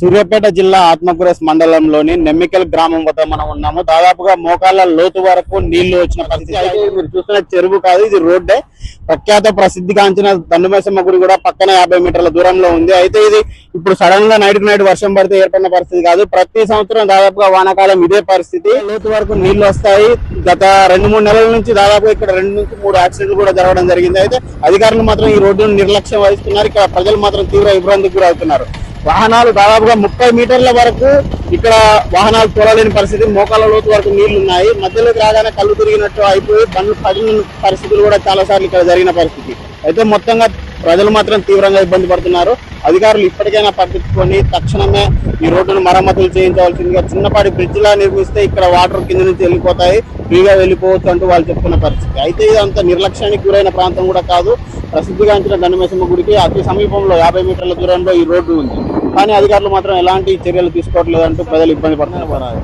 సూర్యాపేట జిల్లా ఆత్మకూరస్ మండలంలోని నెమ్మికల్ గ్రామం వద్ద మనం ఉన్నాము. దాదాపుగా మోకాళ్ళ లోతు వరకు నీళ్ళు వచ్చిన పరిస్థితి. అయితే మీరు చూస్తున్న చెరువు కాదు ఇది రోడ్డే. ప్రఖ్యాత ప్రసిద్ధిగాంచిన దండుమేసమ్మ గుడి కూడా పక్కన యాభై మీటర్ల దూరంలో ఉంది. అయితే ఇది ఇప్పుడు సడన్గా నైట్ నైట్ వర్షం పడితే ఏర్పడిన పరిస్థితి కాదు. ప్రతి సంవత్సరం దాదాపుగా వానాకాలం ఇదే పరిస్థితి. లోతు వరకు నీళ్ళు వస్తాయి. గత రెండు మూడు నెలల నుంచి దాదాపు ఇక్కడ రెండు నుంచి మూడు యాక్సిడెంట్లు కూడా జరగడం జరిగింది. అయితే అధికారులు మాత్రం ఈ రోడ్డును నిర్లక్ష్యం వహిస్తున్నారు. ఇక్కడ ప్రజలు మాత్రం తీవ్ర ఇబ్బందికి గురవుతున్నారు. వాహనాలు దాదాపుగా ముప్పై మీటర్ల వరకు ఇక్కడ వాహనాలు తోలలేని పరిస్థితి మోకాల లోతు వరకు నీళ్ళు ఉన్నాయి మధ్యలోకి రాగానే కళ్ళు తిరిగినట్టు అయిపోయి బండ్లు పడిన పరిస్థితులు కూడా చాలా సార్లు ఇక్కడ జరిగిన పరిస్థితి. అయితే మొత్తంగా ప్రజలు మాత్రం తీవ్రంగా ఇబ్బంది పడుతున్నారు. అధికారులు ఇప్పటికైనా పట్టించుకొని తక్షణమే ఈ రోడ్డును మరమ్మతులు చేయించవలసిందిగా చిన్నపాటి బ్రిడ్జ్ లా నిర్మిస్తే ఇక్కడ వాటర్ కింద నుంచి వెళ్ళిపోతాయి. ఫ్రీగా వెళ్ళిపోవచ్చు అంటూ వాళ్ళు చెప్తున్న పరిస్థితి. అయితే ఇదంతా నిర్లక్ష్యానికి గురైన ప్రాంతం కూడా కాదు. ప్రసిద్ధిగాంచిన దండమేసమ్మ గుడికి అతి సమీపంలో యాభై మీటర్ల దూరంలో ఈ రోడ్డు ఉంది. కానీ అధికారులు మాత్రం ఎలాంటి చర్యలు తీసుకోవట్లేదంటూ ప్రజలు ఇబ్బంది పడుతున్నారు.